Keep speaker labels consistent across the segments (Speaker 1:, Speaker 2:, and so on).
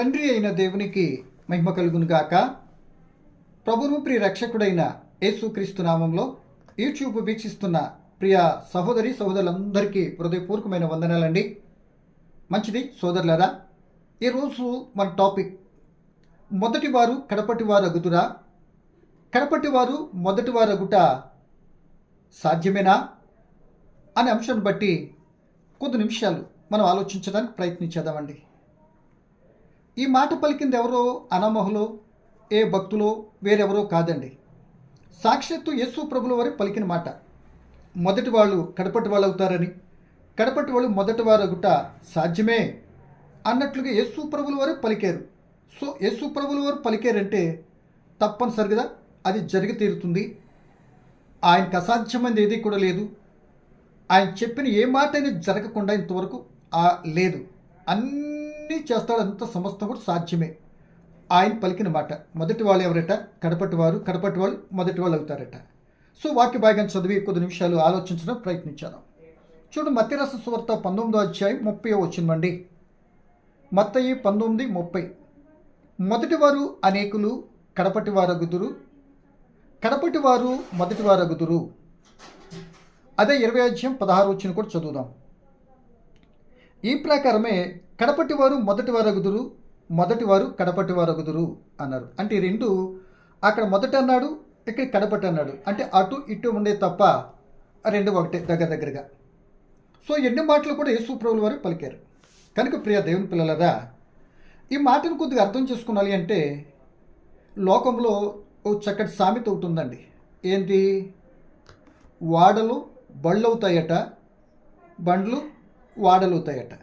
Speaker 1: తండ్రి అయిన దేవునికి మహిమ కలుగును గాక. ప్రభును ప్రియ రక్షకుడైన యేసుక్రీస్తు నామంలో యూట్యూబ్ వీక్షిస్తున్న ప్రియ సహోదరి సహోదరులందరికీ హృదయపూర్వకమైన వందనాలండి. మంచిది సోదరులరా ఈరోజు మన టాపిక్ మొదటి వారు కడపటి వారు అగుతురా కడపటి వారు మొదటి వారు అగుట సాధ్యమేనా? అనే అంశాన్ని బట్టి కొద్ది నిమిషాలు మనం ఆలోచించడానికి ప్రయత్నించేద్దామండి. ఈ మాట పలికింది ఎవరో అనామహులో ఏ భక్తులో వేరెవరో కాదండి. సాక్షాత్తు యేసు ప్రభుల వారి పలికిన మాట. మొదటి వాళ్ళు కడపటి వాళ్ళు అవుతారని కడపటి వాళ్ళు మొదటి వారు గుట సాధ్యమే అన్నట్లుగా యేసు ప్రభుల వారు పలికారు. సో యేసు ప్రభుల వారు పలికారంటే తప్పనిసరిగా అది జరిగి తీరుతుంది. ఆయనకు అసాధ్యమైనది ఏది కూడా లేదు. ఆయన చెప్పిన ఏ మాట అయినా జరగకుండా ఇంతవరకు లేదు. అన్ని చేస్తాడు అంత సమస్తం కూడా సాధ్యమే. ఆయన పలికిన మాట మొదటి వాళ్ళు ఎవరట? కడపటి వారు. కడపటి వాళ్ళు మొదటి వాళ్ళు అవుతారట. సో వాక్య భాగం చదివి కొద్ది నిమిషాలు ఆలోచించడం ప్రయత్నించాను. చూడు మత్తిరస సువార్త పంతొమ్మిదో అధ్యాయం ముప్పై వచ్చిందండి మత్తయి పంతొమ్మిది ముప్పై. మొదటి వారు అనేకులు కడపటి వారగుదురు. కడపటి వారు మొదటి వారగుదురు. అదే ఇరవై అధ్యాయం పదహారు వచ్చిన కూడా చదువుదాం. ఈ ప్రకారమే కడపటి వారు మొదటి వారగుదురు మొదటి వారు కడపటి వారగుదురు అన్నారు. అంటే రెండు అక్కడ మొదట అన్నాడు ఇక్కడ కడపటి అన్నాడు. అంటే అటు ఇటు ఉండే తప్ప రెండు ఒకటే దగ్గర దగ్గరగా. సో ఎన్ని మాటలు కూడా యేసు ప్రభుల వారు పలికారు. కనుక ప్రియ దేవుని పిల్లలరా ఈ మాటను కొద్దిగా అర్థం చేసుకోవాలి అంటే లోకంలో ఓ చక్కటి సామెత ఒకటి ఉందండి. ఏంటి వాడలు బళ్ళవుతాయట బండ్లు వాడలు అవుతాయట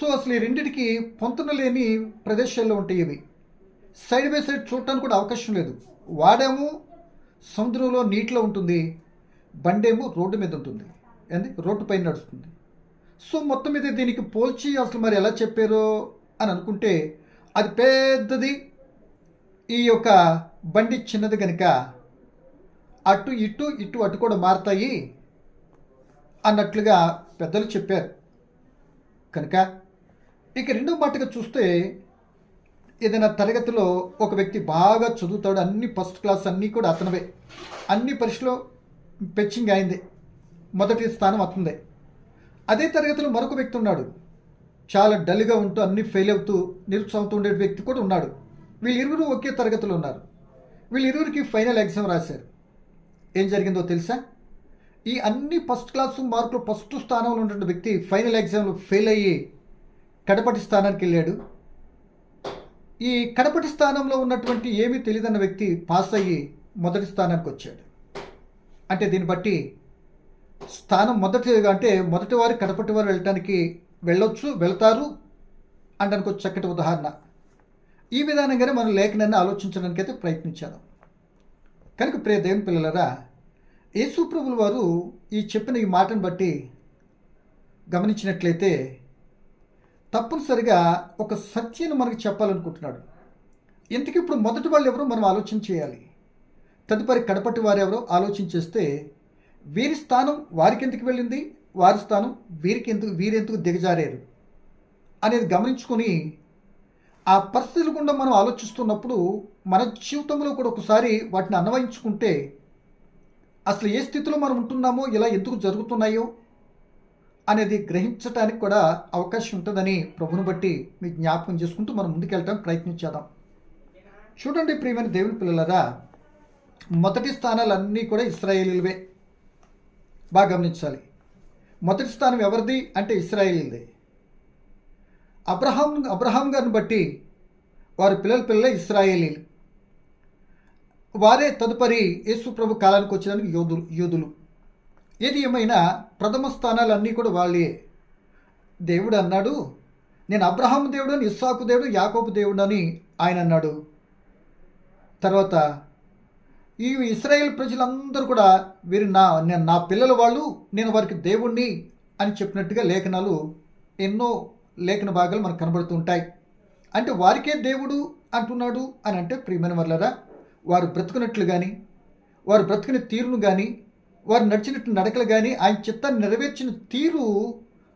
Speaker 1: సో అసలు ఈ రెండింటికి పొంతన లేని ప్రదేశాల్లో ఉంటాయి ఇవి. సైడ్ బై సైడ్ చూడటానికి కూడా అవకాశం లేదు. వాడేమో సముద్రంలో నీటిలో ఉంటుంది బండేమో రోడ్డు మీద ఉంటుంది. ఏంది? రోడ్డు పైన నడుస్తుంది. సో మొత్తం మీద దీనికి పోల్చి అసలు మరి ఎలా చెప్పారో అని అనుకుంటే అది పెద్దది ఈ యొక్క బండి చిన్నది కనుక అటు ఇటు ఇటు అటు కూడా మారుతాయి అన్నట్లుగా పెద్దలు చెప్పారు. కనుక ఇక రెండో మాటగా చూస్తే ఏదైనా తరగతిలో ఒక వ్యక్తి బాగా చదువుతాడు అన్ని ఫస్ట్ క్లాస్ అన్నీ కూడా అతనివే. అన్ని పరీక్షలో పెచ్చింగ్ అయింది. మొదటి స్థానం అతనిదే. అదే తరగతిలో మరొక వ్యక్తి ఉన్నాడు. చాలా డల్గా ఉంటూ అన్ని ఫెయిల్ అవుతూ నిరుత్సాహంతో ఉండే వ్యక్తి కూడా ఉన్నాడు. వీళ్ళిరువురు ఒకే తరగతిలో ఉన్నారు. వీళ్ళిరువురికి ఫైనల్ ఎగ్జామ్ రాశారు. ఏం జరిగిందో తెలుసా? ఈ అన్ని ఫస్ట్ క్లాస్ మార్కులు ఫస్ట్ స్థానంలో ఉన్న వ్యక్తి ఫైనల్ ఎగ్జామ్లో ఫెయిల్ అయ్యి కడపటి స్థానానికి వెళ్ళాడు. ఈ కడపటి స్థానంలో ఉన్నటువంటి ఏమీ తెలియదన్న వ్యక్తి పాస్ అయ్యి మొదటి స్థానానికి వచ్చాడు. అంటే దీన్ని బట్టి స్థానం మొదటి అంటే మొదటి వారు కడపటి వారు వెళ్ళటానికి వెళ్ళొచ్చు వెళ్తారు అనడానికి ఒక చక్కటి ఉదాహరణ. ఈ విధానంగానే మనం లేఖనాన్ని ఆలోచించడానికి అయితే ప్రయత్నించాను. కనుక ప్రియ దేవుని పిల్లలరా యేసుప్రభుల వారు ఈ చెప్పిన ఈ మాటను బట్టి గమనించినట్లయితే తప్పనిసరిగా ఒక సత్యను మనకు చెప్పాలనుకుంటున్నాడు. ఇంతకీ ఇప్పుడు మొదటి వాళ్ళు ఎవరో మనం ఆలోచన చేయాలి? తదుపరి కడపటి వారు ఎవరో ఆలోచించేస్తే వీరి స్థానం వారికి ఎందుకు వెళ్ళింది? వారి స్థానం వీరికి ఎందుకు వీరెందుకు దిగజారారు? అనేది గమనించుకొని ఆ పరిస్థితుల గుండా మనం ఆలోచిస్తున్నప్పుడు మన జీవితంలో కూడా ఒకసారి వాటిని అన్వయించుకుంటే అసలు ఏ స్థితిలో మనం ఉంటున్నామో ఇలా ఎందుకు జరుగుతున్నాయో అనేది గ్రహించడానికి కూడా అవకాశం ఉంటుందని ప్రభుని బట్టి మీ జ్ఞాపకం చేసుకుంటూ మనం ముందుకెళ్ళడానికి ప్రయత్నించేద్దాం చూడండి ప్రియమైన దేవుని పిల్లలరా మొదటి స్థానాలన్నీ కూడా ఇస్రాయేలీలవే. బాగా గమనించాలి. మొదటి స్థానం ఎవరిది అంటే ఇస్రాయేలీలదే. అబ్రహాం అబ్రహాం గారిని బట్టి వారి పిల్లల పిల్లలే ఇస్రాయేలీలు. వారే తదుపరి యేసు ప్రభు కాలానికి వచ్చేదానికి యోధులు యోధులు. ఏది ఏమైనా ప్రథమ స్థానాలు అన్నీ కూడా వాళ్ళే. దేవుడు అన్నాడు నేను అబ్రహాం దేవుడు అని ఇస్సాకు దేవుడు యాకోబు దేవుడు అని ఆయన అన్నాడు. తర్వాత ఈ ఇస్రాయేల్ ప్రజలందరూ కూడా వీరు నా నేను నా పిల్లల వాళ్ళు నేను వారికి దేవుణ్ణి అని చెప్పినట్టుగా లేఖనాలు ఎన్నో లేఖన భాగాలు మనకు కనబడుతుంటాయి అంటే వారికే దేవుడు అంటున్నాడు అని అంటే ప్రియమైన వల్లరా వారు బ్రతుకున్నట్లు కానీ వారు బ్రతుకునే తీరును కానీ వారు నడిచినట్టు నడకలు కానీ ఆయన చిత్తాన్ని నెరవేర్చిన తీరు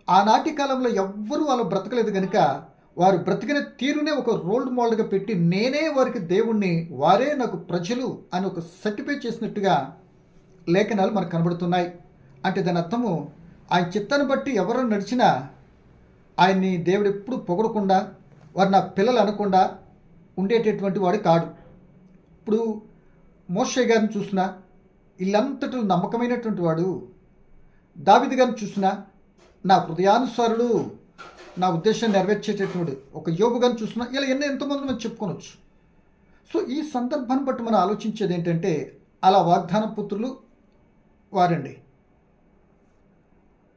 Speaker 1: ఆనాటి కాలంలో ఎవ్వరూ వాళ్ళు బ్రతకలేదు కనుక వారు బ్రతికిన తీరునే ఒక రోల్ మోడల్గా పెట్టి నేనే వారికి దేవుణ్ణి వారే నాకు ప్రజలు అని ఒక సర్టిఫై చేసినట్టుగా లేఖనాలు మనకు కనబడుతున్నాయి. అంటే దాని అర్థము ఆయన చిత్తాన్ని బట్టి ఎవరు నడిచినా ఆయన్ని దేవుడు ఎప్పుడు పొగడకుండా వారు నా పిల్లలు అనకుండా ఉండేటటువంటి వాడు కాడు. ఇప్పుడు మోషే గారిని చూసినా వీళ్ళంతటి నమ్మకమైనటువంటి వాడు. దావిది గారిని చూసినా నా హృదయానుసారుడు నా ఉద్దేశం నెరవేర్చేటటువంటి ఒక యోగు గారిని చూసినా ఇలా ఎన్నో ఎంతోమంది మనం చెప్పుకోవచ్చు. సో ఈ సందర్భాన్ని బట్టి మనం ఆలోచించేది ఏంటంటే అలా వాగ్దాన పుత్రులు వారండి.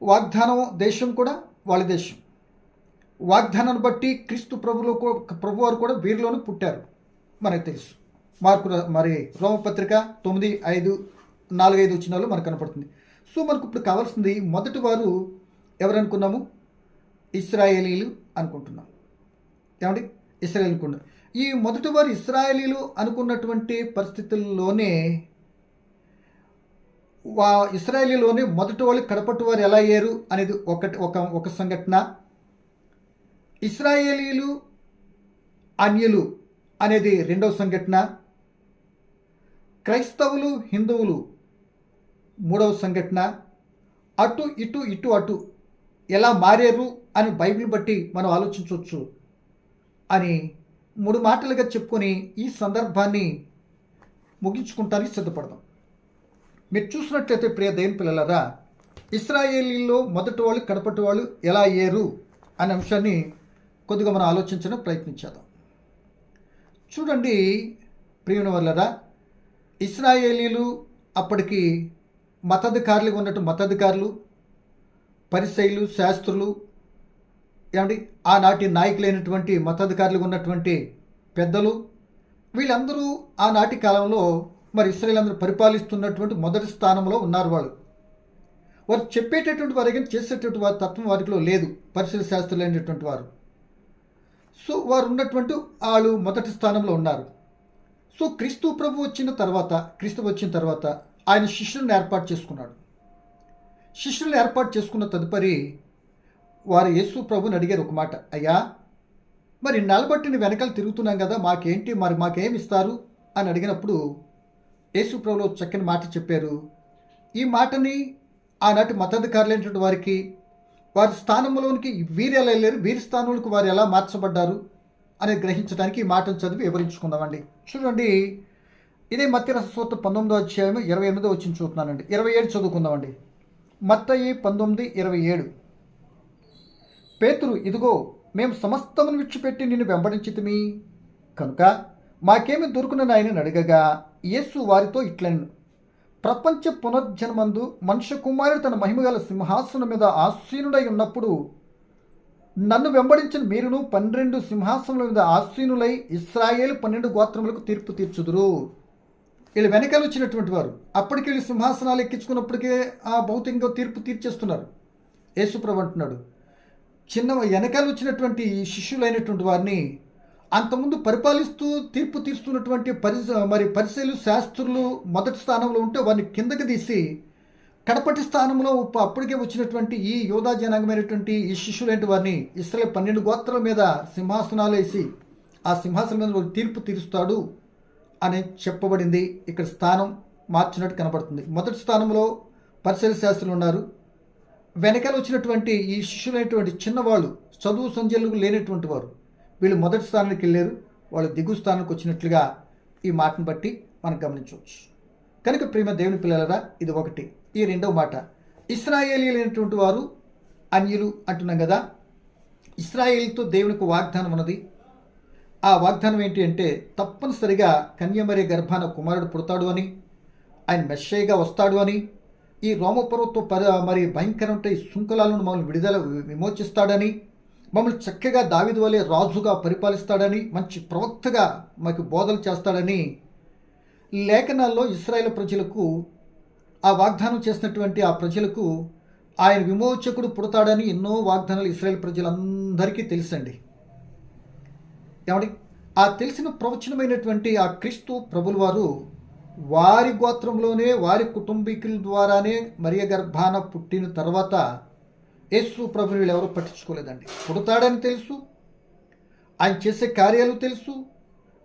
Speaker 1: వాగ్దానం దేశం కూడా వాళ్ళ దేశం. వాగ్దానాన్ని బట్టి క్రీస్తు ప్రభులో ప్రభు వారు కూడా వీరిలోనే పుట్టారు. మనకు తెలుసు. మార్కు మరి రోమపత్రిక తొమ్మిది ఐదు నాలుగైదు వచ్చినాలు మనకు కనపడుతుంది. సో మనకు ఇప్పుడు కావాల్సింది మొదటి వారు ఎవరనుకున్నాము? ఇస్రాయేలీలు అనుకుంటున్నాం. ఏమండి? ఇస్రాయేల్ అనుకున్నాం ఈ మొదటి వారు ఇస్రాయేలీలు అనుకున్నటువంటి పరిస్థితుల్లోనే వా ఇస్రాయేలీలోనే మొదటి వాళ్ళు కడపటి వారు ఎలా అయ్యారు అనేది ఒకటి ఒక ఒక సంఘటన. ఇస్రాయేలీలు అన్యులు అనేది రెండవ సంఘటన. క్రైస్తవులు హిందువులు మూడవ సంఘటన. అటు ఇటు ఇటు అటు ఎలా మారారు అని బైబిల్ బట్టి మనం ఆలోచించవచ్చు. అని మూడు మాటలుగా చెప్పుకొని ఈ సందర్భాన్ని ముగించుకుంటానికి సిద్ధపడదాం. మీరు చూసినట్లయితే ప్రియ దేవుని పిల్లలరా ఇస్రాయేలీలో మొదటి వాళ్ళు కడపటి వాళ్ళు ఎలా అయ్యారు అనే అంశాన్ని కొద్దిగా మనం ఆలోచించడం ప్రయత్నించేద్దాం. చూడండి ప్రియుని వల్లరా ఇస్రాయేలీలు అప్పటికి మతాధికారులుగా ఉన్నట్టు మతాధికారులు పరిశైలు శాస్త్రులు ఏమండి ఆనాటి నాయకులైనటువంటి మతాధికారులుగా ఉన్నటువంటి పెద్దలు వీళ్ళందరూ ఆనాటి కాలంలో మరి ఇస్రాయల్ అందరూ పరిపాలిస్తున్నటువంటి మొదటి స్థానంలో ఉన్నారు వాళ్ళు. వారు చెప్పేటటువంటి వారికి కానీ చేసేటటువంటి వారి తత్వం వారిలో లేదు పరిశీల శాస్త్రులు అయినటువంటి వారు. సో వారు ఉన్నటువంటి వాళ్ళు మొదటి స్థానంలో ఉన్నారు. సో క్రీస్తు ప్రభు వచ్చిన తర్వాత క్రీస్తు వచ్చిన తర్వాత ఆయన శిష్యులను ఏర్పాటు చేసుకున్నాడు. శిష్యులను ఏర్పాటు చేసుకున్న తదుపరి వారు యేసు ప్రభుని అడిగారు ఒక మాట అయ్యా మరి నలబట్టిని వెనకాల తిరుగుతున్నాం కదా మాకేంటి మరి మాకేం ఇస్తారు? అని అడిగినప్పుడు యేసు ప్రభులో చక్కని మాట చెప్పారు. ఈ మాటని ఆనాటి మతాధికారులైనటువంటి వారికి వారి స్థానంలోనికి వీరు ఎలా వెళ్ళారు వీరి స్థానంలోకి వారు ఎలా మార్చబడ్డారు అనేది గ్రహించడానికి ఈ మాటను చదివి వివరించుకుందామండి. చూడండి ఇదే మత్తి రససూత్ర పంతొమ్మిదో అధ్యాయం ఇరవై ఎనిమిదో వచ్చింది చూస్తున్నానండి. ఇరవై ఏడు చదువుకుందామండి. మత్తయి పంతొమ్మిది ఇరవై ఏడు. పేతురు ఇదిగో మేము సమస్తమును విడిచిపెట్టి నిన్ను వెంబడించితిమి. కనుక మాకేమి దొరుకునని ఆయన అడగగా యేసు వారితో ఇట్లను ప్రపంచ పునర్జన్మందు మనుష్య కుమారుడు తన మహిమగల సింహాసనం మీద ఆసీనుడై ఉన్నప్పుడు నన్ను వెంబడించిన మీరును పన్నెండు సింహాసనముల మీద ఆసీనులై ఇస్రాయేల్ పన్నెండు గోత్రములకు తీర్పు తీర్చుదురు. వీళ్ళు వెనకాల వచ్చినటువంటి వారు. అప్పటికి వీళ్ళు సింహాసనాలు ఎక్కించుకున్నప్పటికే ఆ భౌతికంగా తీర్పు తీర్చేస్తున్నారు. యేసుప్రభు అంటున్నాడు చిన్న వెనకాల వచ్చినటువంటి ఈ శిష్యులైనటువంటి వారిని అంతకుముందు పరిపాలిస్తూ తీర్పు తీరుస్తున్నటువంటి పరిస మరి పరిశీలు శాస్త్రులు మొదటి స్థానంలో ఉంటే వారిని కిందకి తీసి కడపటి స్థానంలో అప్పటికే వచ్చినటువంటి ఈ యోధా జనాంగమైనటువంటి ఈ శిష్యులైన వారిని ఇస్రాయల్ పన్నెండు గోత్రాల మీద సింహాసనాలు వేసి ఆ సింహాసనం మీద తీర్పు తీరుస్తాడు. అని చెప్పబడింది. ఇక్కడ స్థానం మార్చినట్టు కనబడుతుంది మొదటి స్థానంలో పరిశీల శాస్త్రులు ఉన్నారు. వెనకాల వచ్చినటువంటి ఈ శిష్యులైనటువంటి చిన్నవాళ్ళు చదువు సంజలకు లేనటువంటి వారు వీళ్ళు మొదటి స్థానానికి వెళ్ళారు. వాళ్ళు దిగు స్థానానికి వచ్చినట్లుగా ఈ మాటను బట్టి మనం గమనించవచ్చు. కనుక ప్రేమ దేవుని పిల్లలరా ఇది ఒకటి. ఈ రెండవ మాట. ఇస్రాయేలీలైనటువంటి వారు అన్యులు అంటున్నాం కదా. ఇస్రాయేల్తో దేవునికి వాగ్దానం ఉన్నది. ఆ వాగ్దానం ఏంటి అంటే తప్పనిసరిగా కన్యమరి గర్భాన కుమారుడు పుడతాడు అని ఆయన మెస్సయ్యగా వస్తాడు అని ఈ రోమపర్వతో పర మరి భయంకరమైన శృంఖలాలను మమ్మల్ని విడుదల విమోచిస్తాడని మమ్మల్ని చక్కగా దావిది వలె రాజుగా పరిపాలిస్తాడని మంచి ప్రవక్తగా మాకు బోధలు చేస్తాడని లేఖనాల్లో ఇస్రాయేల్ ప్రజలకు ఆ వాగ్దానం చేసినటువంటి ఆ ప్రజలకు ఆయన విమోచకుడు పుడతాడని ఎన్నో వాగ్దానాలు ఇస్రాయేల్ ప్రజలందరికీ తెలుసండి. ఏమండి? ఆ తెలిసిన ప్రవచనమైనటువంటి ఆ క్రీస్తు ప్రభుల వారు వారి గోత్రంలోనే వారి కుటుంబీకుల ద్వారానే మరియ గర్భాన పుట్టిన తర్వాత యేసు ప్రభుని వీళ్ళు ఎవరు పట్టించుకోలేదండి. పుడతాడని తెలుసు. ఆయన చేసే కార్యాలు తెలుసు.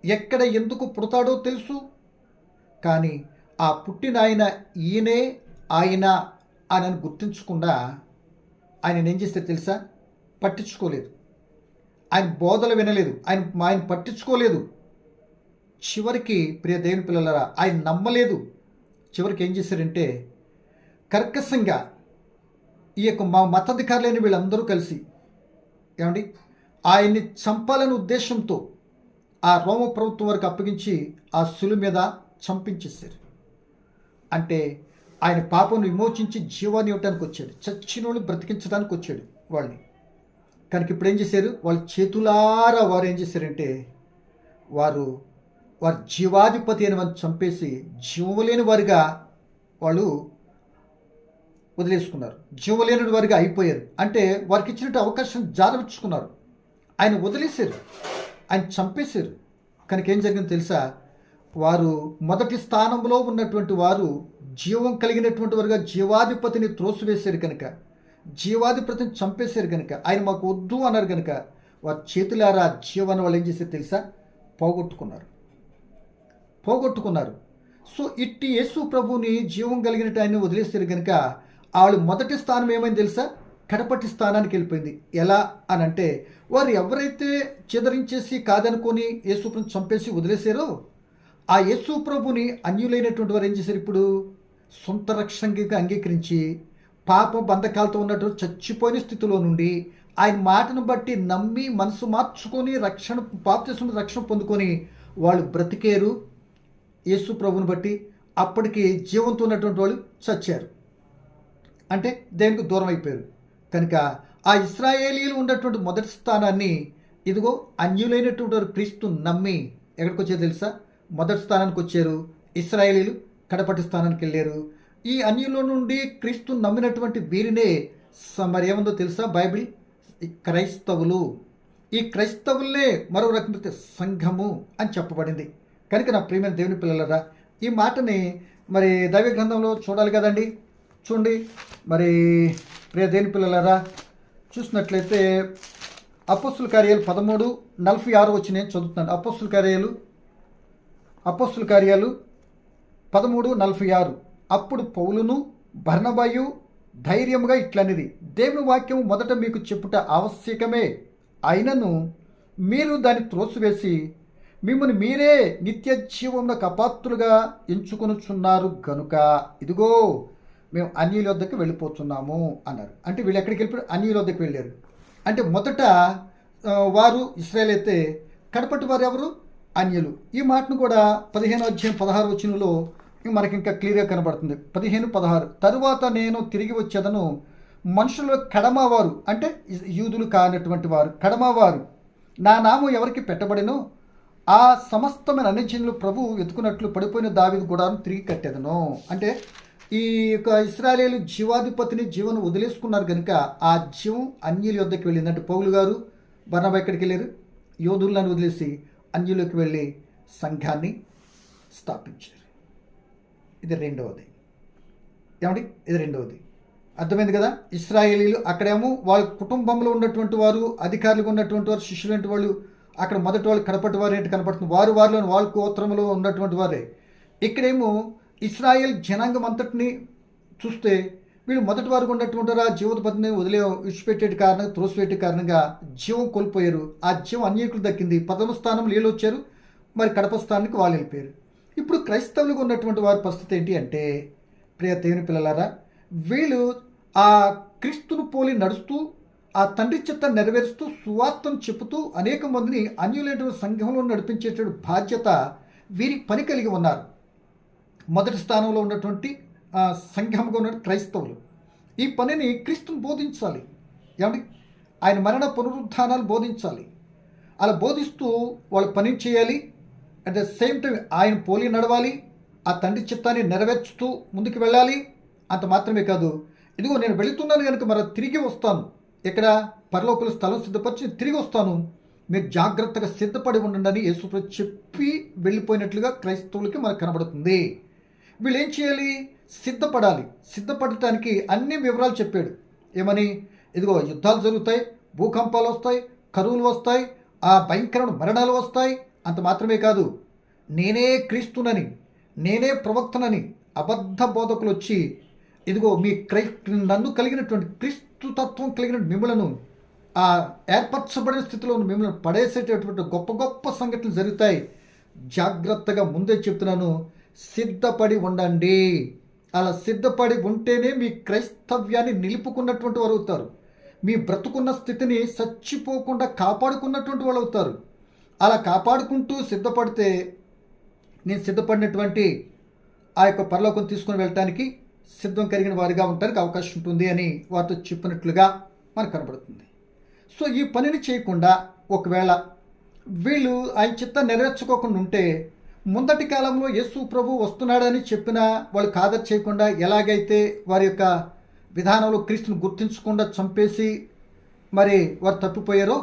Speaker 1: ఎక్కడ ఎందుకు పుడతాడో తెలుసు. కానీ ఆ పుట్టిన ఆయన ఈయనే ఆయన అని గుర్తించకుండా ఆయన ఏం చేస్తే తెలుసా? పట్టించుకోలేదు. ఆయన బోధలు వినలేదు. ఆయన ఆయన పట్టించుకోలేదు. చివరికి ప్రియ దేవుని పిల్లలరా ఆయన నమ్మలేదు. చివరికి ఏం చేశారంటే కర్కశంగా ఈ యొక్క మా మతాధికారులైన వీళ్ళందరూ కలిసి ఏమండి ఆయన్ని చంపాలనే ఉద్దేశంతో ఆ రోమ ప్రభుత్వం వరకు అప్పగించి ఆ సులు మీద చంపించేశారు. అంటే ఆయన పాపను విమోచించి జీవాన్ని ఇవ్వడానికి వచ్చాడు. చచ్చినోళ్ళు బ్రతికించడానికి వచ్చాడు వాళ్ళని. కనుక ఇప్పుడు ఏం చేశారు? వాళ్ళ చేతులారా వారు ఏం చేశారంటే వారు వారి జీవాధిపతి అని వారిని చంపేసి జీవలేని వారిగా వాళ్ళు వదిలేసుకున్నారు. జీవలేని వారిగా అయిపోయారు. అంటే వారికి ఇచ్చినట్టు అవకాశం జారవిచ్చుకున్నారు. ఆయన వదిలేశారు. ఆయన చంపేశారు. కనుక ఏం జరిగిందో తెలుసా? వారు మొదటి స్థానంలో ఉన్నటువంటి వారు జీవం కలిగినటువంటి వారుగా జీవాధిపతిని త్రోసివేశారు కనుక. జీవాధిపతిని చంపేశారు కనుక ఆయన మాకు వద్దు అన్నారు కనుక వారి చేతులారా జీవాన్ని వాళ్ళు ఏం చేశారు తెలుసా? పోగొట్టుకున్నారు. పోగొట్టుకున్నారు. సో ఇట్టి యేసు ప్రభుని జీవం కలిగినట్టు ఆయన వదిలేశారు కనుక వాళ్ళు మొదటి స్థానం ఏమైంది తెలుసా? కడపటి స్థానానికి వెళ్ళిపోయింది. ఎలా అని అంటే వారు ఎవరైతే చెదరించేసి కాదనుకొని యేసుప్రభుని చంపేసి వదిలేశారో ఆ యేసు ప్రభుని అన్యులైనటువంటి వారు ఏం చేశారు ఇప్పుడు? సొంత రక్షంగా అంగీకరించి పాప బంధకాలతో ఉన్నట్టు చచ్చిపోయిన స్థితిలో నుండి ఆయన మాటను బట్టి నమ్మి మనసు మార్చుకొని రక్షణ బాప్తిసం రక్షణ పొందుకొని వాళ్ళు బ్రతికేరు. యేసు ప్రభుని బట్టి అప్పటికి జీవంతో ఉన్నటువంటి వాళ్ళు చచ్చారు. అంటే దేనికి దూరం అయిపోయారు? కనుక ఆ ఇస్రాయేలీలు ఉన్నటువంటి మొదటి స్థానాన్ని ఇదిగో అన్యులైనటువంటి వారు క్రీస్తు నమ్మి ఎక్కడికి వచ్చారు తెలుసా? మొదటి స్థానానికి వచ్చారు. ఇస్రాయేలీలు కడపటి స్థానానికి వెళ్ళారు. ఈ అన్యుల నుండి క్రీస్తు నమ్మినటువంటి వీరినే మరి ఏముందో తెలుసా? బైబిల్. క్రైస్తవులు. ఈ క్రైస్తవులనే మరో రకమైన సంఘము అని చెప్పబడింది. కనుక నా ప్రియమైన దేవుని పిల్లలరా ఈ మాటని మరి దైవ గ్రంథంలో చూడాలి కదండి. చూడండి. మరి ప్రియ దేవుని పిల్లలరా చూసినట్లయితే అపోస్తుల కార్యాలు పదమూడు నలభై ఆరు వచ్చి నేను చదువుతున్నాను. అపోస్తుల కార్యాలు అపోస్తుల కార్యాలు పదమూడు నలభై ఆరు. అప్పుడు పౌలును భర్ణబయు ధైర్యముగా ఇట్లనిది దేవుని వాక్యం మొదట మీకు చెప్పుట ఆవశ్యకమే. అయినను మీరు దాన్ని త్రోసివేసి మిమ్మల్ని మీరే నిత్య జీవములకు అపాత్రులుగా ఎంచుకొనుచున్నారు గనుక ఇదిగో మేము అన్యుల వద్దకు వెళ్ళిపోతున్నాము అన్నారు. అంటే వీళ్ళు ఎక్కడికి వెళ్ళిపోయారు? అన్యుల వద్దకు వెళ్ళారు. అంటే మొదట వారు ఇస్రాయల్ అయితే కడపటి వారు ఎవరు? అన్యులు. ఈ మాటను కూడా పదిహేను అధ్యాయం పదహారు వచ్చినలో మనకి ఇంకా క్లియర్గా కనబడుతుంది. పదిహేను పదహారు. తరువాత నేను తిరిగి వచ్చేదను మనుషులు కడమవారు అంటే యూదులు కానటువంటి వారు కడమవారు. నా నామం ఎవరికి పెట్టబడినో ఆ సమస్తమైన అన్ని జనులు ప్రభు వెతుకున్నట్లు పడిపోయిన దావిది గుడారం తిరిగి కట్టేదను. అంటే ఈ యొక్క ఇస్రాయేలు జీవాధిపతిని జీవను వదిలేసుకున్నారు కనుక ఆ జీవం అన్యుల యొద్దకు వెళ్ళింది. అంటే పౌలు గారు బర్ణబా ఎక్కడికి వెళ్ళారు? యోధులను వదిలేసి అన్యులకు వెళ్ళి సంఘాన్ని స్థాపించారు. ఇది రెండవది. ఏమండి? ఇది రెండవది. అర్థమైంది కదా? ఇస్రాయేలీలు అక్కడేమో వాళ్ళ కుటుంబంలో ఉన్నటువంటి వారు అధికారులుగా ఉన్నటువంటి వారు శిష్యులంటి వాళ్ళు అక్కడ మొదటి వాళ్ళు కనపటి వారు ఏంటి కనపడుతుంది? వారు వారిలో వాళ్ళ గోత్రంలో ఉన్నటువంటి వారే. ఇక్కడేమో ఇస్రాయేల్ జనాంగం అంతటిని చూస్తే వీళ్ళు మొదటి వారు ఉన్నటువంటి వారు ఆ పద్ధతిని వదిలే విడిచిపెట్టే కారణంగా త్రోసిపెట్టే కారణంగా జీవం కోల్పోయారు. ఆ జీవం అన్యకులు దక్కింది. పదమ స్థానంలో వీళ్ళు వచ్చారు. మరి కడప స్థానానికి వాళ్ళు వెళ్ళిపోయారు. ఇప్పుడు క్రైస్తవులుగా ఉన్నటువంటి వారి పరిస్థితి ఏంటి అంటే ప్రియ దేవుని పిల్లలారా వీళ్ళు ఆ క్రీస్తును పోలి నడుస్తూ ఆ తండ్రి చిత్త నెరవేరుస్తూ సువార్తను చెబుతూ అనేక మందిని అన్యులైనటువంటి సంఘంలో నడిపించేటువంటి బాధ్యత వీరి పని కలిగి ఉన్నారు. మొదటి స్థానంలో ఉన్నటువంటి సంఘంగా ఉన్న క్రైస్తవులు. ఈ పనిని క్రీస్తుని బోధించాలి. ఏమండి? ఆయన మరణ పునరుద్ధానాలు బోధించాలి. అలా బోధిస్తూ వాళ్ళు పని చేయాలి. అట్ ద సేమ్ టైం ఆయన పోలి నడవాలి ఆ తండ్రి చిత్తాన్ని నెరవేర్చుతూ ముందుకు వెళ్ళాలి అంత మాత్రమే కాదు. ఇదిగో నేను వెళుతున్నాను కనుక మరి తిరిగి వస్తాను. ఇక్కడ పరలోకల స్థలం సిద్ధపరిచి తిరిగి వస్తాను. మీరు జాగ్రత్తగా సిద్ధపడి ఉండండి అని యేసుప్రభు చెప్పి వెళ్ళిపోయినట్లుగా క్రైస్తవులకి మనకు కనబడుతుంది. వీళ్ళు ఏం చేయాలి? సిద్ధపడాలి. సిద్ధపడటానికి అన్ని వివరాలు చెప్పాడు. ఏమని? ఇదిగో యుద్ధాలు జరుగుతాయి భూకంపాలు వస్తాయి కరువులు వస్తాయి ఆ భయంకరమైన మరణాలు వస్తాయి అంత మాత్రమే కాదు నేనే క్రీస్తునని నేనే ప్రవక్తనని అబద్ధ బోధకులు వచ్చి ఇదిగో మీ క్రై నన్ను కలిగినటువంటి క్రీస్తు తత్వం కలిగిన మిమ్మలను ఆ ఏర్పరచబడిన స్థితిలో మిమ్మల్ని పడేసేటటువంటి గొప్ప గొప్ప సంఘటనలు జరుగుతాయి. జాగ్రత్తగా ముందే చెప్తున్నాను సిద్ధపడి ఉండండి. అలా సిద్ధపడి ఉంటేనే మీ క్రైస్తవ్యాన్ని నిలుపుకున్నటువంటి వారు అవుతారు. మీ బ్రతుకున్న స్థితిని చచ్చిపోకుండా కాపాడుకున్నటువంటి వాళ్ళు అవుతారు. అలా కాపాడుకుంటూ సిద్ధపడితే నేను సిద్ధపడినటువంటి ఆ యొక్క పరలోకం తీసుకుని వెళ్ళటానికి సిద్ధం కలిగిన వారిగా ఉండడానికి అవకాశం ఉంటుంది అని వారితో చెప్పినట్లుగా మనకు కనబడుతుంది. సో ఈ పనిని చేయకుండా ఒకవేళ వీళ్ళు ఆయన చిత్త నెరవేర్చుకోకుండా ఉంటే ముందటి కాలంలో యేసు ప్రభు వస్తున్నాడని చెప్పినా వాళ్ళు కాదర్ చేయకుండా ఎలాగైతే వారి యొక్క విధానంలో క్రీస్తుని గుర్తించకుండా చంపేసి మరి వారు తప్పిపోయారో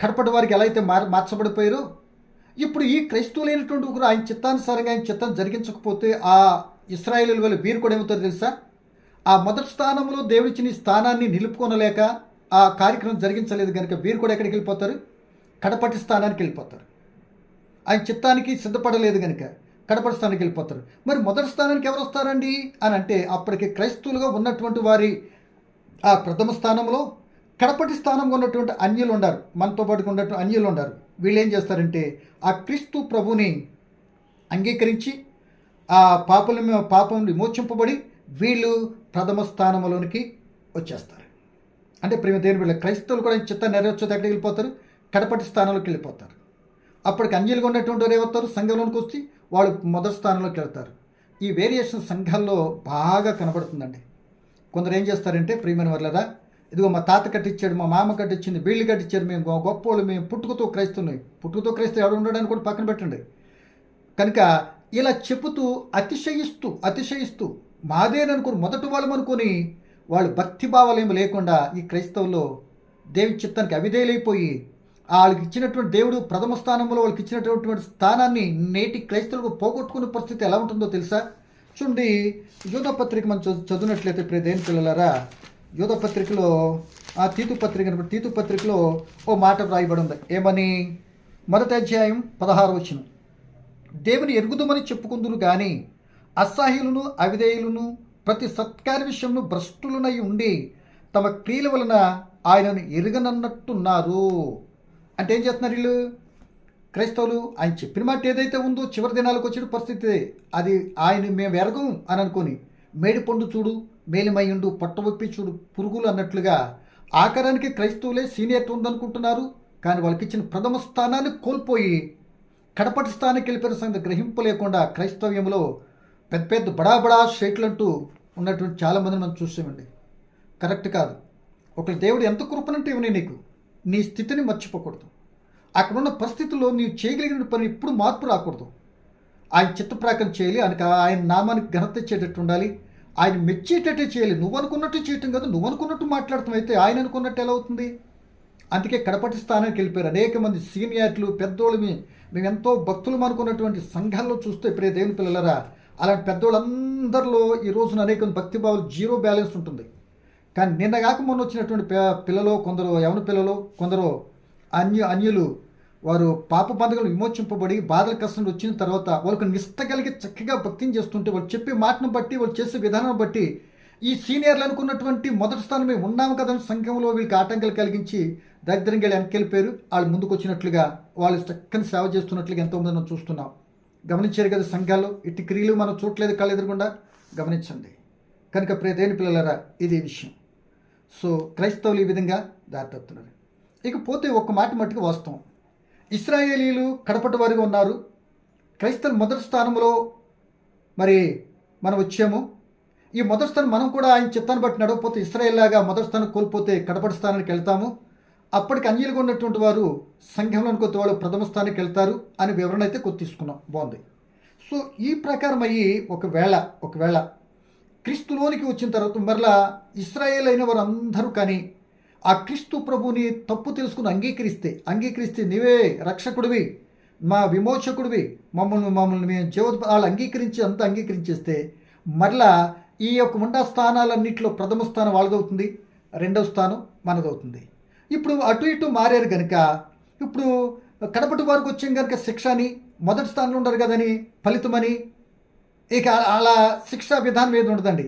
Speaker 1: కడపటి వారికి ఎలా అయితే మార్ మార్చబడిపోయారో ఇప్పుడు ఈ క్రైస్తవులైనటువంటి ఒకరు ఆయన చిత్తానుసారంగా ఆయన చిత్తం జరిగించకపోతే ఆ ఇస్రాయేల్ వల్ల వీరు కూడా ఏమవుతారు తెలుసా? ఆ మొదటి స్థానంలో దేవుడిచ్చిన స్థానాన్ని నిలుపుకొనలేక ఆ కార్యక్రమం జరిగించలేదు కనుక వీరు కూడా ఎక్కడికి వెళ్ళిపోతారు? కడపటి స్థానానికి వెళ్ళిపోతారు. ఆయన చిత్తానికి సిద్ధపడలేదు కనుక కడపటి స్థానానికి వెళ్ళిపోతారు. మరి మొదటి స్థానానికి ఎవరు వస్తారండి? అని అంటే అప్పటికి క్రైస్తవులుగా ఉన్నటువంటి వారి ఆ ప్రథమ స్థానంలో కడపటి స్థానంలో ఉన్నటువంటి అన్యులు ఉండారు. మనతో పాటు ఉన్నటువంటి అన్యులు ఉండారు. వీళ్ళు ఏం చేస్తారంటే ఆ క్రీస్తు ప్రభుని అంగీకరించి ఆ పాపల పాపం విమోచింపబడి వీళ్ళు ప్రథమ స్థానంలోనికి వచ్చేస్తారు. అంటే ప్రేమ దేవుని వీళ్ళ క్రైస్తవులు కూడా చిత్త నెరవేర్చో దగ్గరికి వెళ్ళిపోతారు? కడపటి స్థానంలోకి వెళ్ళిపోతారు. అప్పటికి అంజలిగా ఉన్నటువంటి వారు ఏమవుతారు? సంఘంలోనికి వచ్చి వాళ్ళు మొదటి స్థానంలోకి వెళ్తారు. ఈ వేరియేషన్ సంఘాల్లో బాగా కనబడుతుందండి. కొందరు ఏం చేస్తారంటే ప్రియమైన వాళ్ళరా ఇదిగో మా తాత కట్టించాడు మా మామ కట్టించింది వీళ్ళు కట్టించారు మేము గొప్పోళ్ళు మేము పుట్టుకతో క్రైస్తున్నాయి పుట్టుకతో క్రైస్తవు ఎవడు ఉండడానికి కూడా పక్కన పెట్టండి. కనుక ఇలా చెబుతూ అతిశయిస్తూ అతిశయిస్తూ మాదేననుకుని మొదటి వాళ్ళం అనుకుని వాళ్ళు భక్తి భావాలేమి లేకుండా ఈ క్రైస్తవుల్లో దేవి చిత్తానికి అవిధేయులైపోయి వాళ్ళకి ఇచ్చినటువంటి దేవుడు ప్రథమ స్థానంలో వాళ్ళకి ఇచ్చినటువంటి స్థానాన్ని నేటి క్రైస్తవులకు పోగొట్టుకునే పరిస్థితి ఎలా ఉంటుందో తెలుసా? చూడండి యూధపత్రిక మనం చదువు చదివినట్లయితే ఇప్పుడు దేని పిల్లలారా యూధ పత్రికలో ఆ తీతు పత్రిక తీతు పత్రికలో ఓ మాట వ్రాయబడి ఉంది ఏమని? మొదటి అధ్యాయం పదహారు వచ్చిన దేవుని ఎరుగుదమని చెప్పుకుందురు కానీ అసహ్యులను అవిధేయులను ప్రతి సత్కార్య విషయంలో భ్రష్టులనై ఉండి తమ క్రియల వలన ఆయనను ఎరుగనన్నట్టున్నారు. అంటే ఏం చేస్తున్నారు వీళ్ళు? క్రైస్తవులు ఆయన చెప్పిన మాట ఏదైతే ఉందో చివరి దినాలకు వచ్చిన పరిస్థితి అది ఆయన మేము ఎరగం అని అనుకొని మేడి పండు చూడు మేలిమయ్యుండు పట్టవొప్పి చూడు పురుగులు అన్నట్లుగా ఆఖరానికి క్రైస్తవులే సీనియర్ ఉందనుకుంటున్నారు కానీ వాళ్ళకి ఇచ్చిన ప్రథమ స్థానాన్ని కోల్పోయి కడపటి స్థానానికి వెళ్ళిపోయిన సంగతి గ్రహింపు లేకుండా క్రైస్తవ్యంలో పెద్ద పెద్ద బడా బడా షేట్లు అంటూ ఉన్నటువంటి చాలామందిని మనం చూసామండి. కరెక్ట్ కాదు. ఒకటి దేవుడు ఎంత కృపనంటే ఇవని నీకు. నీ స్థితిని మర్చిపోకూడదు. అక్కడున్న పరిస్థితుల్లో నీవు చేయగలిగిన పని ఎప్పుడు మార్పు రాకూడదు. ఆయన చిత్త ప్రకారం చేయాలి. ఆయనకు ఆయన నామానికి ఘనత ఇచ్చేటట్టు ఉండాలి. ఆయన మెచ్చేటట్టే చేయాలి నువ్వు అనుకున్నట్టు చేయటం కాదు నువ్వు అనుకున్నట్టు మాట్లాడటం అయితే ఆయన అనుకున్నట్టు ఎలా అవుతుంది? అందుకే కడపటి స్థానానికి వెళ్ళిపోయారు. అనేక మంది సీనియర్లు పెద్దోళ్ళు మేము ఎంతో భక్తులు అనుకున్నటువంటి సంఘాల్లో చూస్తే ఇప్పుడే దేవుని పిల్లలరా అలాంటి పెద్దోళ్ళందరిలో ఈ రోజున అనేక మంది భక్తి భావాలు జీరో బ్యాలెన్స్ ఉంటుంది. కానీ నిన్న కాక మొన్న వచ్చినటువంటి పిల్లలు కొందరు యవన పిల్లలు కొందరు అన్య అన్యులు వారు పాప బంధకులు విమోచింపబడి బాధల కష్టం వచ్చిన తర్వాత వాళ్ళకు నిష్ట కలిగి చక్కగా భక్తిని చేస్తుంటే వాళ్ళు చెప్పే మాటను బట్టి వాళ్ళు చేసే విధానం బట్టి ఈ సీనియర్లు అనుకున్నటువంటి మొదటి స్థానమే మేము ఉన్నాము కదా అని సంఘంలో వీళ్ళకి ఆటంకాలు కలిగించి దరిద్రంగా వెనకెళ్ళిపోయారు వాళ్ళు ముందుకు వచ్చినట్లుగా వాళ్ళు చక్కని సేవ చేస్తున్నట్లుగా ఎంతోమంది మనం చూస్తున్నాం. గమనించారు కదా సంఘాలు ఇట్టి క్రియలు మనం చూడలేదు కళ్ళు ఎదురకుండా గమనించండి. కనుక ప్రియదేని పిల్లలరా ఇదే విషయం. సో క్రైస్తవులు ఈ విధంగా దారి తప్పుతున్నారు. ఇకపోతే ఒక మాట మట్టుకు వాస్తవం. ఇస్రాయేలీలు కడపటి వారిగా ఉన్నారు. క్రైస్తవులు మొదటి స్థానంలో మరి మనం వచ్చాము. ఈ మొదటి స్థానం మనం కూడా ఆయన చిత్తాన్ని బట్టి నడవకపోతే ఇస్రాయేల్ లాగా మొదటి స్థానం కోల్పోతే కడపటి స్థానానికి వెళ్తాము. అప్పటికి అన్యులుగా ఉన్నటువంటి వారు సంఘంలోని కొత్త వాళ్ళు ప్రథమ స్థానానికి వెళ్తారు అనే వివరణ అయితే కొద్ది తీసుకున్నాం. బాగుంది. సో ఈ ప్రకారం అయ్యి ఒకవేళ ఒకవేళ క్రీస్తులోనికి వచ్చిన తర్వాత మరలా ఇస్రాయేల్ అయిన వారు అందరూ కానీ ఆ క్రీస్తు ప్రభుని తప్పు తెలుసుకుని అంగీకరిస్తే అంగీకరిస్తే నీవే రక్షకుడివి మా విమోచకుడివి. మమ్మల్ని మమ్మల్ని మేము జీవ వాళ్ళు అంగీకరించి అంతా అంగీకరించేస్తే మరలా ఈ యొక్క ఉండా స్థానాలన్నింటిలో ప్రథమ స్థానం వాళ్ళదవుతుంది రెండవ స్థానం మనదవుతుంది. ఇప్పుడు అటు ఇటు మారారు కనుక ఇప్పుడు కడపటి వారికి వచ్చాం కనుక శిక్ష అని మొదటి స్థానంలో ఉండరు కదని ఫలితమని ఇక అలా శిక్షా విధానం ఏది ఉండదండి.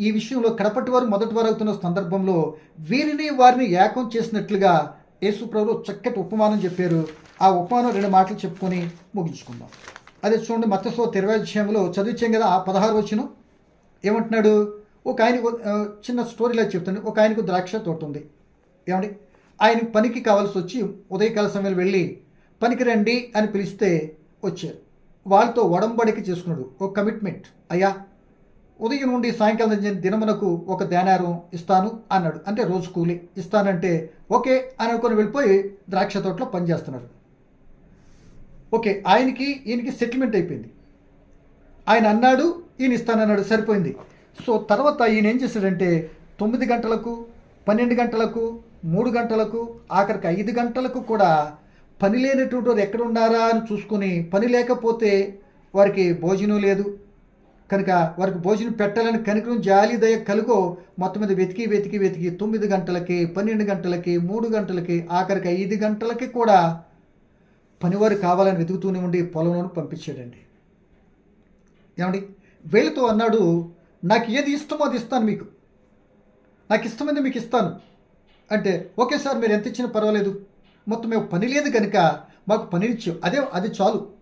Speaker 1: ఈ విషయంలో కడపటి వారు మొదటి వారు అవుతున్న సందర్భంలో వీరిని వారిని ఏకం చేసినట్లుగా యేసుప్రభులు చక్కటి ఉపమానం చెప్పారు. ఆ ఉపమానం రెండు మాటలు చెప్పుకొని ముగించుకుందాం. అదే చూడండి మత్స్య తెరవే అధ్యాయంలో చదివించాం కదా ఆ పదహారు వచ్చిన ఏమంటున్నాడు? ఒక ఆయనకు చిన్న స్టోరీలా చెప్తాను. ఒక ఆయనకు ద్రాక్ష తోట ఉంది. ఏమండి? ఆయన పనికి కావాల్సి వచ్చి ఉదయకాల సమయంలో వెళ్ళి పనికి రండి అని పిలిస్తే వచ్చారు. వాళ్ళతో ఒడంబడికి చేసుకున్నాడు. ఒక కమిట్మెంట్ అయ్యా ఉదయం నుండి సాయంకాలం దిన- దినమునకు ఒక ధ్యానారం ఇస్తాను అన్నాడు. అంటే రోజు కూలి ఇస్తానంటే ఓకే అని అనుకుని వెళ్ళిపోయి ద్రాక్ష తోటలో పనిచేస్తున్నారు ఓకే ఆయనకి ఈయనకి సెటిల్మెంట్ అయిపోయింది. ఆయన అన్నాడు ఈయన ఇస్తానన్నాడు సరిపోయింది. సో తర్వాత ఈయన ఏం చేశాడంటే తొమ్మిది గంటలకు పన్నెండు గంటలకు మూడు గంటలకు ఆఖరికి ఐదు గంటలకు కూడా పని లేనటువంటి వారు ఎక్కడ ఉన్నారా అని చూసుకుని పని లేకపోతే వారికి భోజనం లేదు కనుక వారికి భోజనం పెట్టాలని కనుక జాలి దయ కలుగో మొత్తం మీద వెతికి వెతికి వెతికి తొమ్మిది గంటలకి పన్నెండు గంటలకి మూడు గంటలకి ఆఖరికి ఐదు గంటలకి కూడా పనివారు కావాలని వెతుకుతూనే ఉండి పొలంలోను పంపించాడండి. ఏమండి? వీళ్ళతో అన్నాడు నాకు ఏది ఇష్టమో అది ఇస్తాను మీకు. నాకు ఇష్టమైంది మీకు ఇస్తాను. అంటే ఓకే సార్ మీరు ఎంత ఇచ్చినా పర్వాలేదు. మొత్తం మేము పని లేదు కనుక మాకు పని ఇచ్చావు అదే అది చాలు.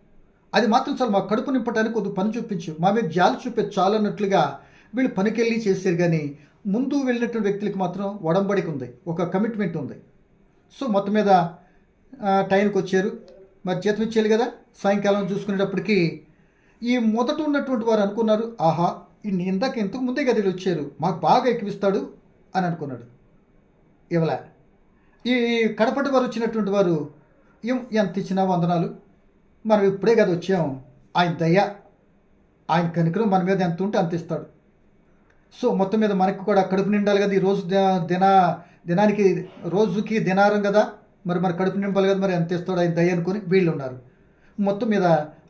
Speaker 1: అది మాత్రం చాలు మా కడుపు నింపడానికి కొద్ది పని చూపించు. మా మీద జాలి చూపే చాలు అన్నట్లుగా వీళ్ళు పనికెళ్ళి చేశారు కానీ ముందు వెళ్ళినటువంటి వ్యక్తులకు మాత్రం ఒడంబడిక ఉంది. ఒక కమిట్మెంట్ ఉంది. సో మొత్తం మీద టైంకి వచ్చారు. మరి జీతం ఇచ్చేయాలి కదా? సాయంకాలం చూసుకునేటప్పటికి ఈ మొదట ఉన్నటువంటి వారు అనుకున్నారు ఆహా ఈ ఇందాక ఇంతకు ముందే కదా వచ్చారు. మాకు బాగా ఎక్కిపిస్తాడు అని అనుకున్నాడు. ఇవలా ఈ కడపటి వారు వచ్చినటువంటి వారు ఏం ఎంత ఇచ్చినా వందనాలు. మనం ఇప్పుడే కదా వచ్చాం. ఆయన దయ ఆయన కనికరం మన మీద ఎంత ఉంటే అంత ఇస్తాడు. సో మొత్తం మీద మనకు కూడా కడుపు నిండాలి కదా ఈ రోజు దిన దినానికి రోజుకి దినారం కదా. మరి మన కడుపు నింపాలి కదా మరి ఎంత ఇస్తాడు ఆయన దయ అనుకుని వీళ్ళు ఉన్నారు. మొత్తం మీద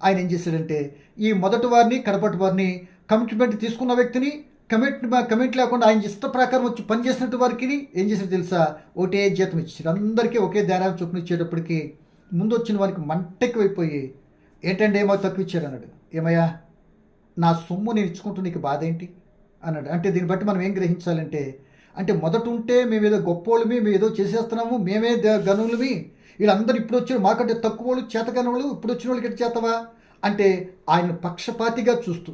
Speaker 1: ఆయన ఏం చేశాడంటే ఈ మొదటి వారిని కడపటి వారిని కమిట్మెంట్ తీసుకున్న వ్యక్తిని కమిట్ కమిట్ లేకుండా ఆయన ఇష్ట ప్రకారం వచ్చి పని చేసినట్టు వారికి ఏం చేశారు తెలుసా? ఒకటే జీతం ఇచ్చారు. అందరికీ ఒకే ధ్యానం చొప్పున ఇచ్చేటప్పటికి ముందు వచ్చిన వారికి మంటెక్కువైపోయి ఏంటంటే ఏమో తక్కువ ఇచ్చారు అన్నాడు ఏమయ్యా నా సొమ్ము నేను ఇచ్చుకుంటూ నీకు బాధ ఏంటి అన్నాడు. అంటే దీన్ని బట్టి మనం ఏం గ్రహించాలంటే అంటే మొదట ఉంటే మేము ఏదో గొప్పోళ్ళమి మేము ఏదో చేసేస్తున్నాము మేమే గనులమి వీళ్ళందరూ ఇప్పుడు వచ్చారు మాకంటే తక్కువ వాళ్ళు చేతగనవాళ్ళు ఇప్పుడు వచ్చిన వాళ్ళకి చేతవా అంటే ఆయన పక్షపాతిగా చూస్తూ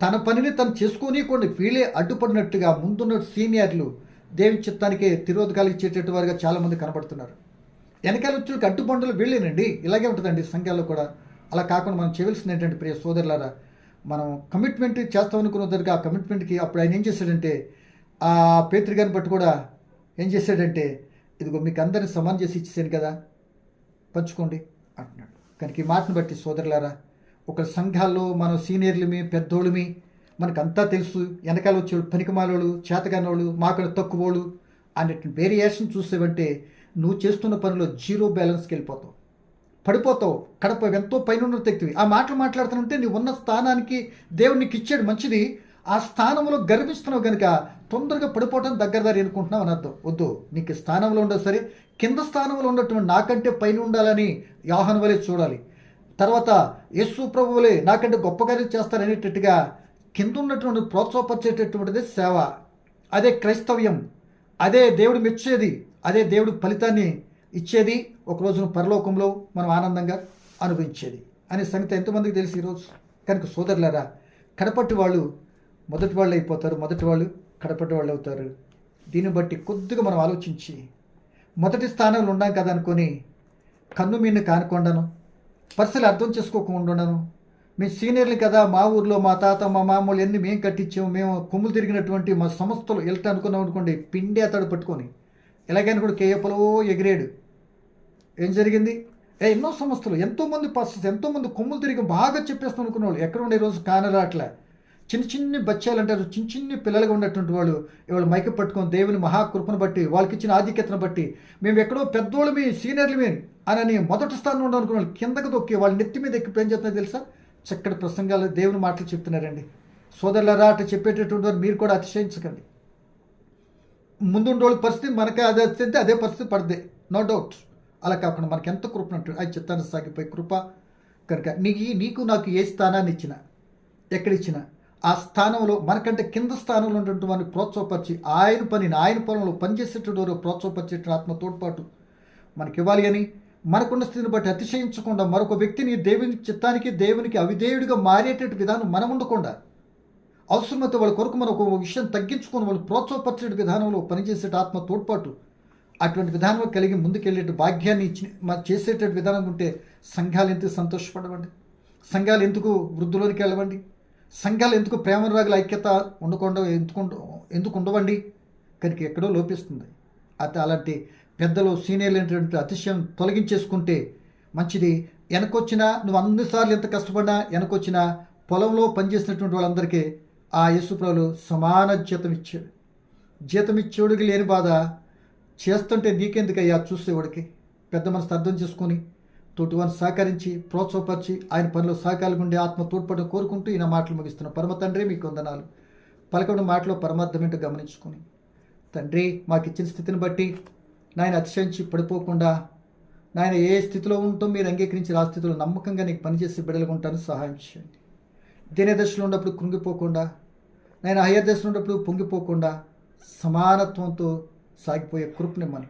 Speaker 1: తన పనిని తను చేసుకొని కొన్ని వీళ్ళే అడ్డుపడినట్టుగా ముందున్న సీనియర్లు దేవి చిత్తానికి తిరోధకాలు ఇచ్చేటట్టు వారుగా చాలామంది కనబడుతున్నారు. వెనకాల వచ్చి కట్టుబండలు వీళ్ళేనండి. ఇలాగే ఉంటుందండి సంఖ్యలో కూడా. అలా కాకుండా మనం చేయవలసింది ఏంటంటే ప్రియ సోదరులారా మనం కమిట్మెంట్ చేస్తామనుకున్న దగ్గర ఆ కమిట్మెంట్కి అప్పుడు ఆయన ఏం చేశాడంటే ఆ పేత్రిగాని బట్టి కూడా ఏం చేశాడంటే ఇదిగో మీకు అందరిని సమాన్ చేసి ఇచ్చేసాను కదా పంచుకోండి అంటున్నాడు. కనుక ఈ మాటను బట్టి సోదరులారా ఒక సంఘాల్లో మనం సీనియర్లమి పెద్దోళ్ళమి మనకంతా తెలుసు వెనకాల వచ్చేవాళ్ళు పనికిమాలోళ్ళు చేతగానోళ్ళు మాకు తక్కువోళ్ళు అన్నట్టు వేరియేషన్ చూసేవంటే నువ్వు చేస్తున్న పనిలో జీరో బ్యాలెన్స్కి వెళ్ళిపోతావు. పడిపోతావు. కడప ఎంతో పైన తెక్తివి ఆ మాటలు మాట్లాడుతుంటే నీవు ఉన్న స్థానానికి దేవుడు నీకు ఇచ్చాడు మంచిది. ఆ స్థానంలో గర్విస్తున్నావు కనుక తొందరగా పడిపోవటం దగ్గర దారి అనుకుంటున్నావు అని అర్థం. వద్దు. నీకు స్థానంలో ఉండదు సరే కింద స్థానంలో ఉన్నటువంటి నాకంటే పైన ఉండాలని యాహన్ వలె చూడాలి. తర్వాత యేసు ప్రభువులే నాకంటే గొప్ప కార్యం చేస్తారనేటట్టుగా కింద ఉన్నటువంటి ప్రోత్సాహపరిచేటటువంటిది సేవ. అదే క్రైస్తవ్యం. అదే దేవుడు మెచ్చేది. అదే దేవుడు ఫలితాన్ని ఇచ్చేది ఒక రోజున పరలోకంలో మనం ఆనందంగా అనుభవించేది. అనే సంగతి ఎంతమందికి తెలిసి ఈరోజు కనుక సోదరులారా కడపట్టి వాళ్ళు మొదటి వాళ్ళు అయిపోతారు మొదటి వాళ్ళు కడపట్టి వాళ్ళు అవుతారు. దీన్ని బట్టి కొద్దిగా మనం ఆలోచించి మొదటి స్థానంలో ఉన్నాం కదా అనుకొని కన్ను మీను కానుకొండను పరిస్థితులు అర్థం చేసుకోకుండా ఉండను. మేము సీనియర్లు కదా మా ఊర్లో మా తాత మా మామూలు ఎన్ని మేము కట్టించాము మేము కొమ్ములు తిరిగినటువంటి మా సంస్థలు వెళ్తా అనుకున్నాం అనుకోండి పిండి అతడు పట్టుకొని ఎలాగైనా కూడా కేయపలో ఎగిరాడు. ఏం జరిగింది? ఏ ఎన్నో సంస్థలు ఎంతోమంది పర్సన్స్ ఎంతోమంది కొమ్ములు తిరిగి బాగా చెప్పేస్తాం అనుకున్న వాళ్ళు ఎక్కడ ఉండే రోజు కానరాట్లే. చిన్న చిన్ని బచ్చాలు అంటారు చిన్న చిన్ని పిల్లలుగా ఉన్నటువంటి వాళ్ళు ఇవాళ మైక పట్టుకొని దేవుని మహాకృపను బట్టి వాళ్ళకి ఇచ్చిన ఆధిక్యతను బట్టి మేము ఎక్కడో పెద్దవాళ్ళు మీ సీనియర్లు మీ అని మొదటి స్థానంలో ఉండాలి అనుకున్న వాళ్ళు కిందకు దొక్కి వాళ్ళ నెత్తి మీద ఎక్కి ఏం చేస్తున్నారు తెలుసా? చక్కటి ప్రసంగాలు దేవుని మాటలు చెప్తున్నారండి. సోదరులరా అట్లా చెప్పేటటువంటి వారు మీరు కూడా అతిశయించకండి. ముందుండోళ్ళ పరిస్థితి మనకి అదే వస్తే అదే పరిస్థితి పడదే. నో డౌట్ అలా కాకుండా మనకి ఎంత కృప ఉంటుంది అది చిత్తాన్ని సాగిపోయి కృప కనుక నీకు నీకు నాకు ఏ స్థానాన్ని ఇచ్చిన ఎక్కడిచ్చిన ఆ స్థానంలో మనకంటే కింద స్థానంలో ఉన్నటువంటి వారిని ప్రోత్సాహపరిచి ఆయన పనిని ఆయన పొలంలో పనిచేసేటువంటి వారు ప్రోత్సాహపరిచేటువంటి ఆత్మ తోడ్పాటు మనకి ఇవ్వాలి అని మనకున్న స్థితిని బట్టి అతిశయించకుండా మరొక వ్యక్తిని దేవుని చిత్తానికి దేవునికి అవిధేయుడిగా మారేటట్టు విధానం మనం ఉండకుండా అవసరమైతే వాళ్ళ కొరకు మనం ఒక విషయం తగ్గించుకొని వాళ్ళు ప్రోత్సాహపరిచే విధానంలో పనిచేసే ఆత్మ తోడ్పాటు అటువంటి విధానం కలిగి ముందుకెళ్ళేట భాగ్యాన్ని ఇచ్చి మనం చేసేటటువంటి విధానం ఉంటే సంఘాలు ఎందుకు సంతోషపడవండి. సంఘాలు ఎందుకు వృద్ధులోనికి వెళ్ళవండి? సంఘాలు ఎందుకు ప్రేమరాగుల ఐక్యత ఉండకుండా ఎందుకు ఎందుకు ఉండవండి? కనుక ఎక్కడో లోపిస్తుంది. అయితే అలాంటి పెద్దలు సీనియర్లు అయినటువంటి అతిశయం తొలగించేసుకుంటే మంచిది. వెనకొచ్చినా నువ్వు అన్నిసార్లు ఎంత కష్టపడినా వెనకొచ్చినా పొలంలో పనిచేసినటువంటి వాళ్ళందరికీ ఆ యేసుప్రభులు సమాన జీతం ఇచ్చాడు జీతం ఇచ్చేవాడికి లేని బాధ చేస్తుంటే నీకెందుకయ్యా చూసేవాడికి పెద్ద మనసు అర్థం చేసుకొని తోటివారిని సహకరించి ప్రోత్సాహపరిచి ఆయన పనిలో సహకారం ఉండే ఆత్మ తోడ్పడ కోరుకుంటూ ఈయన మాటలు ముగిస్తున్న. పరమ తండ్రి మీకు వందనాలు. పలకడం మాటలో పరమార్థమేంటో గమనించుకొని. తండ్రి మాకు ఇచ్చిన స్థితిని బట్టి నాయన అతిశయించి పడిపోకుండా నాయన ఏ స్థితిలో ఉంటో మీరు అంగీకరించి ఆ స్థితిలో నమ్మకంగా నీకు పనిచేసి బిడ్డలుగా ఉంటాను సహాయం చేయండి. దినదశలో ఉన్నప్పుడు కృంగిపోకుండా నేను హయ్యర్ దశలో ఉన్నప్పుడు పొంగిపోకుండా సమానత్వంతో సాగిపోయే కృపనిమ్మని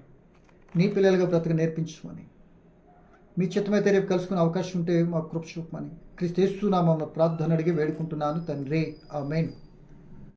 Speaker 1: నీ పిల్లలుగా బ్రతక నేర్పించమని. మీ చిత్తమైతే రేపు కలుసుకునే అవకాశం ఉంటే మా కృప చూపమని. క్రీస్తు నామం ప్రార్థన అడిగి వేడుకుంటున్నాను తండ్రి. ఆ మెయిన్